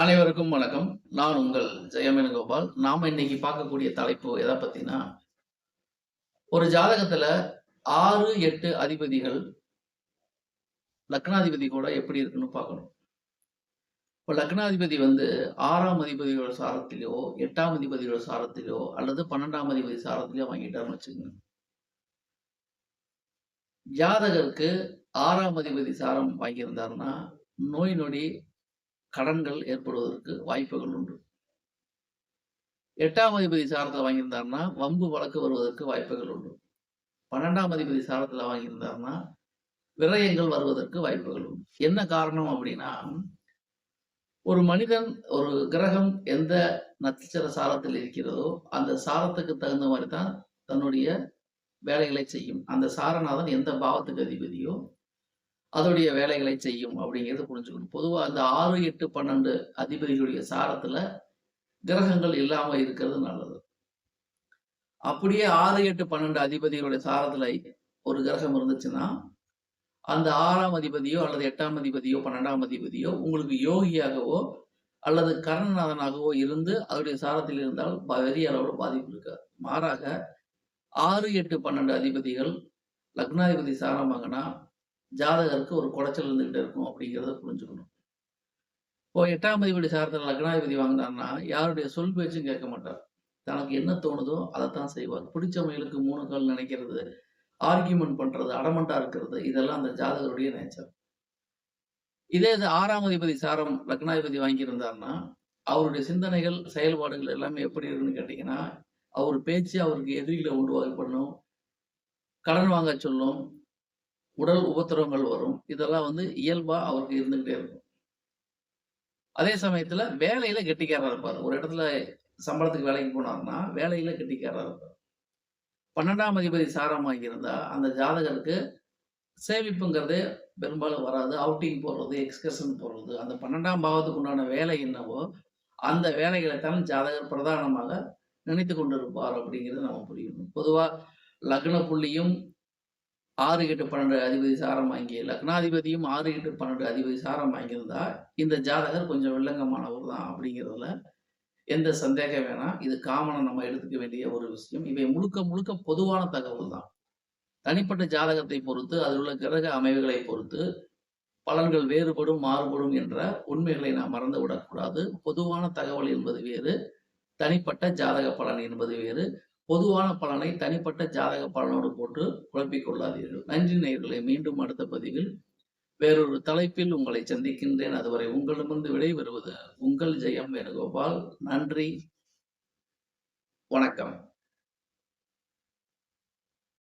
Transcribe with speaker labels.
Speaker 1: அனைவருக்கும் வணக்கம். நான் உங்கள் ஜெயமேனுகோபால். நாம இன்னைக்கு பார்க்கக்கூடிய தலைப்பு எதை பத்தினா ஒரு ஜாதகத்துல ஆறு எட்டு அதிபதிகள் லக்னாதிபதி கூட எப்படி இருக்குன்னு பார்க்கணும். இப்போ லக்னாதிபதி வந்து ஆறாம் அதிபதியோட சாரத்திலோ எட்டாம் அதிபதியோட சாரத்திலோ அல்லது பன்னெண்டாம் அதிபதி சாரத்திலோ வாங்கிட்டாருன்னு வச்சுக்கோங்க. ஜாதகருக்கு ஆறாம் அதிபதி சாரம் வாங்கியிருந்தாருன்னா நோய் நொடி கடன்கள் ஏற்படுவதற்கு வாய்ப்புகள் உண்டு. எட்டாம் அதிபதி சாரத்தில் வாங்கியிருந்தாருன்னா வம்பு வழக்கு வருவதற்கு வாய்ப்புகள் உண்டு. பன்னெண்டாம் அதிபதி சாரத்தில் வாங்கியிருந்தாருன்னா விரயங்கள் வருவதற்கு வாய்ப்புகள் உண்டு. என்ன காரணம் அப்படின்னா ஒரு மனிதன் ஒரு கிரகம் எந்த நட்சத்திர சாரத்தில் இருக்கிறதோ அந்த சாரத்துக்கு தகுந்த மாதிரி தான் தன்னுடைய வேலைகளை செய்யும். அந்த சாரநாதன் எந்த பாவத்துக்கு அதிபதியோ அதோடைய வேலைகளை செய்யும் அப்படிங்கிறது புரிஞ்சுக்கணும். பொதுவாக அந்த ஆறு எட்டு பன்னெண்டு அதிபதிகளுடைய சாரத்தில் கிரகங்கள் இல்லாமல் இருக்கிறது நல்லது. அப்படியே ஆறு எட்டு பன்னெண்டு அதிபதிகளுடைய சாரத்தில் ஒரு கிரகம் இருந்துச்சுன்னா அந்த ஆறாம் அதிபதியோ அல்லது எட்டாம் அதிபதியோ பன்னெண்டாம் அதிபதியோ உங்களுக்கு யோகியாகவோ அல்லது கரணநாதனாகவோ இருந்து அதனுடைய சாரத்தில் இருந்தால் பெரிய அளவில் பாதிப்பு இருக்காது மாறாக ஆறு எட்டு பன்னெண்டு அதிபதிகள் லக்னாதிபதி சாரம் வாங்கினா ஜாதகருக்கு ஒரு குடைச்சல் இருந்துகிட்டே இருக்கும் அப்படிங்கிறத புரிஞ்சுக்கணும். இப்போ எட்டாம் அதிபதி சாரத்தில் லக்னாதிபதி வாங்கினார்னா யாருடைய சொல் பேச்சும் கேட்க மாட்டார். தனக்கு என்ன தோணுதோ அதைத்தான் செய்வார். பிடிச்ச மயிலுக்கு மூணு கால் நினைக்கிறது ஆர்கியூமெண்ட் பண்றது அடமண்டா இருக்கிறது இதெல்லாம் அந்த ஜாதகருடைய நேச்சர் இதே இது ஆறாம் அதிபதி சாரம் லக்னாதிபதி வாங்கியிருந்தார்னா அவருடைய சிந்தனைகள் செயல்பாடுகள் எல்லாமே எப்படி இருக்குன்னு கேட்டீங்கன்னா அவர் பேச்சு அவருக்கு எதிரிகளை உண்டு பண்ணும் கடன் வாங்க சொல்லும் உடல் உபத்திரவங்கள் வரும். இதெல்லாம் வந்து இயல்பா அவருக்கு இருந்துகிட்டே இருக்கும். அதே சமயத்துல வேலையில கெட்டிக்காரா இருப்பார். ஒரு இடத்துல சம்பளத்துக்கு வேலைக்கு போனார்னா வேலையில கெட்டிக்காரா இருப்பார். பன்னெண்டாம் அதிபதி சாரமாக இருந்தா அந்த ஜாதகருக்கு சேமிப்புங்கிறதே பெரும்பாலும் வராது. அவுட்டிங் போடுறது எக்ஸ்கர்ஷன் போடுறது அந்த பன்னெண்டாம் பாவத்துக்கு உண்டான வேலை என்னவோ அந்த வேலைகளை தான் ஜாதகர் பிரதானமாக நினைத்து கொண்டிருப்பார் அப்படிங்கிறது நம்ம புரியணும் பொதுவாக லக்ன புள்ளியும் ஆறு எட்டு பன்னெண்டு அதிபதி சாரம் வாங்கி லக்னாதிபதியும் ஆறு எட்டு பன்னெண்டு அதிபதி சாரம் வாங்கியிருந்தா இந்த ஜாதகர் கொஞ்சம் வில்லங்கமானவர் தான் அப்படிங்கிறதுல எந்த சந்தேகம் வேணாம். இது காமனை நம்ம எடுத்துக்க வேண்டிய ஒரு விஷயம். இவை முழுக்க முழுக்க பொதுவான தகவல் தான். தனிப்பட்ட ஜாதகத்தை பொறுத்து அதில் உள்ள கிரக அமைவுகளை பொறுத்து பலன்கள் வேறுபடும் மாறுபடும் என்ற உண்மைகளை நாம் மறந்து விடக்கூடாது பொதுவான தகவல் என்பது வேறு தனிப்பட்ட ஜாதக பலன் என்பது வேறு. பொதுவான பலனை தனிப்பட்ட ஜாதக பலனோடு போட்டு குழப்பிக் கொள்ளாதீர்கள். நன்றி நேர்களை மீண்டும் அடுத்த பதிவில் வேறொரு தலைப்பில் உங்களை சந்திக்கின்றேன். அதுவரை உங்களிடமிருந்து விடைபெறுவது உங்கள் ஜெயம் வேணுகோபால். நன்றி. வணக்கம்.